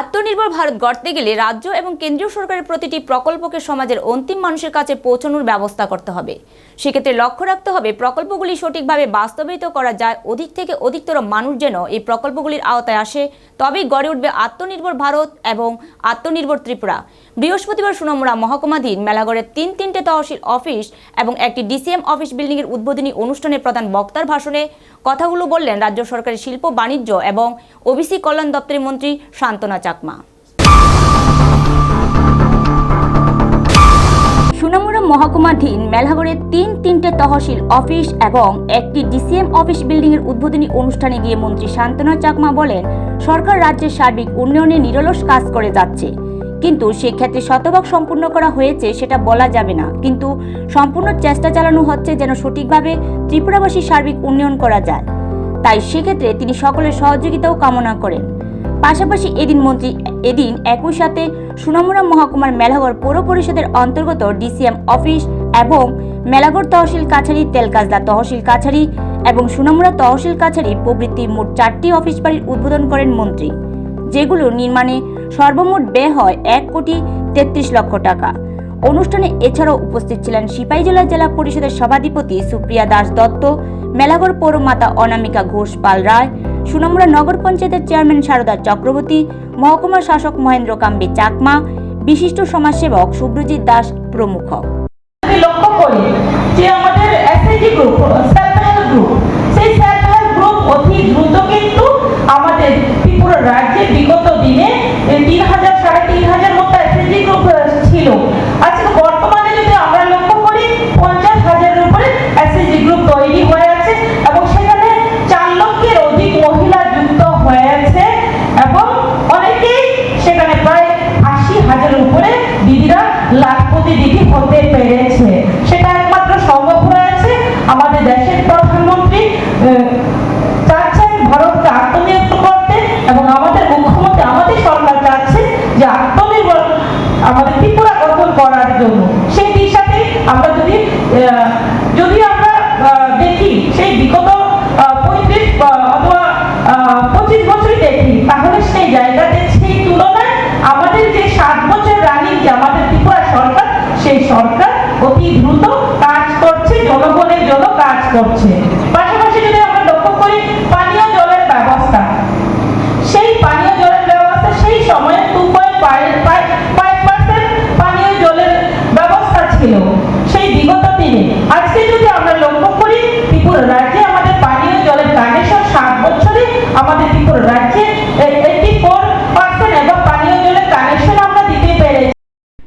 আত্মনির্ভর ভারত গড়তে গেলে রাজ্য এবং কেন্দ্রীয় সরকারের প্রতিটি প্রকল্পকে সমাজের অন্তিম মানুষের কাছে পৌঁছানোর ব্যবস্থা করতে হবে। সেক্ষেত্রে লক্ষ্য রাখতে হবে, প্রকল্পগুলি সঠিকভাবে বাস্তবায়িত করা যায়, অধিক থেকে অধিকতর মানুষ যেন এই প্রকল্পগুলির আওতায় আসে, তবেই গড়ে উঠবে আত্মনির্ভর ভারত এবং আত্মনির্ভর ত্রিপুরা। বৃহস্পতিবার সুনামুড়া মহকুমাধীন মেলাগড়ের তিন তিনটে তহসিল অফিস এবং একটি ডিসিএম অফিস বিল্ডিংয়ের উদ্বোধনী অনুষ্ঠানে প্রধান বক্তার ভাষণে কথাগুলো বললেন রাজ্য সরকারের শিল্প, বাণিজ্য এবং ওবিসি কল্যাণ দপ্তরের মন্ত্রী শান্তনা চাকমা। সুনামুড়া মহকুমাধীন মেলাগড়ের তিন তিনটে তহসিল অফিস এবং একটি ডিসিএম অফিস বিল্ডিংয়ের উদ্বোধনী অনুষ্ঠানে গিয়ে মন্ত্রী শান্তনা চাকমা বলেন, সরকার রাজ্যের সার্বিক উন্নয়নে নিরলস কাজ করে যাচ্ছে। কিন্তু সেক্ষেত্রে শতভাগ সম্পূর্ণ করা হয়েছে সেটা বলা যাবে না। কিন্তু সম্পূর্ণ চেষ্টা চালানো হচ্ছে যেন সঠিকভাবে ত্রিপুরাবাসীর সার্বিক উন্নয়ন করা যায়। তাই সেক্ষেত্রে তিনি সকলের সহযোগিতাও কামনা করেন। পাশাপাশি এদিন মন্ত্রী, এদিন একই সাথে সুনামুরা মহকুমার মেলাগড় পৌর পরিষদের অন্তর্গত ডিসিএম অফিস এবং মেলাগড় তহসিল কাছারি, তেলকাজলা তহসিল কাছারি এবং সুনামুড়া তহসিল কাছারি প্রভৃতি মোট চারটি অফিস বাড়ির উদ্বোধন করেন মন্ত্রী, যেগুলো নির্মাণে সর্বমোট ব্যয় হয় এক কোটি তেত্রিশ লক্ষ টাকা। অনুষ্ঠানে এছাড়াও উপস্থিত ছিলেন সিপাহীজলা জেলা জেলা পরিষদের সভাধিপতি সুপ্রিয়া দাস দত্ত মেলাগড় পৌরমাতা অনামিকা ঘোষ পাল রায় সুনামুড়া নগর পঞ্চায়েতের চেয়ারম্যান সারদা চক্রবর্তী মহকুমা শাসক মহেন্দ্র কাম্বি চাকমা, বিশিষ্ট সমাজসেবক সুব্রজিৎ দাস প্রমুখ। লক্ষ্য করি যে আমাদের এসআইজি গ্রুপ গ্রুপ লাখপতি দিদি হতে পেরেছে। সেটা একমাত্র সম্ভব হয়েছে আমাদের দেশের প্রধানমন্ত্রী চাচ্ছেন ভারতকে আত্মনির্ভর করতে এবং আমাদের মুখ্যমন্ত্রী, আমাদের সরকার চাচ্ছে যে আত্মনির্ভর, আমাদের ত্রিপুরা গঠন করার জন্য। সেই দিশাতে আমরা যদি যদি আমরা দেখি সেই বিগত পঁয়ত্রিশ অথবা পঁচিশ বছরই দেখি, তাহলে সেই জায়গাতে সেই তুলনায় আমাদের যে সাত বছর রানিং যে আমাদের সেই সরকার অতি দ্রুত কাজ করছে, জনগণের জন্য কাজ করছে। পাশাপাশি যদি আমরা লক্ষ্য করি, পানীয় জলের ব্যবস্থা। সেই পানীয় জলের ব্যবস্থা সেই সময়ে টু পয়েন্ট পানীয় জলের ব্যবস্থা ছিল। সেই বিগত দিনে। আজকে যদি আমরা লক্ষ্য করি, ত্রিপুরা রাজ্যে আমাদের পানীয় জলের কানেকশন সাত বছরে আমাদের ত্রিপুরা রাজ্যে